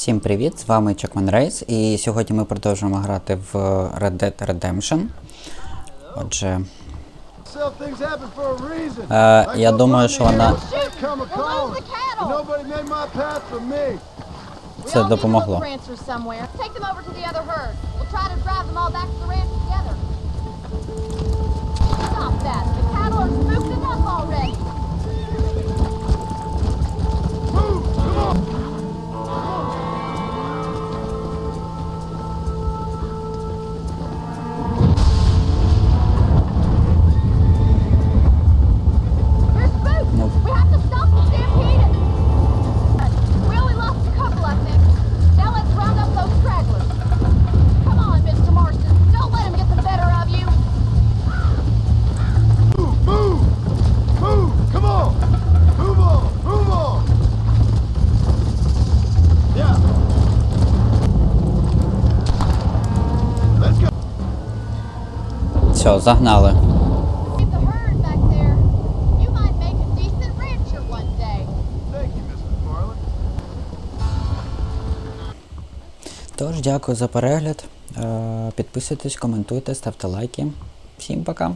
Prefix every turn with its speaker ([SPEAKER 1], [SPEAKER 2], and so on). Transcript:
[SPEAKER 1] Всім привіт! З вами Чекман Рейс, і сьогодні ми продовжуємо грати в Red Dead Redemption. Отже. Е, я думаю, що вона. Це допомогло. Все, загнали. Тож, дякую за перегляд. Е, підписуйтесь, коментуйте, ставте лайки. Всім пока!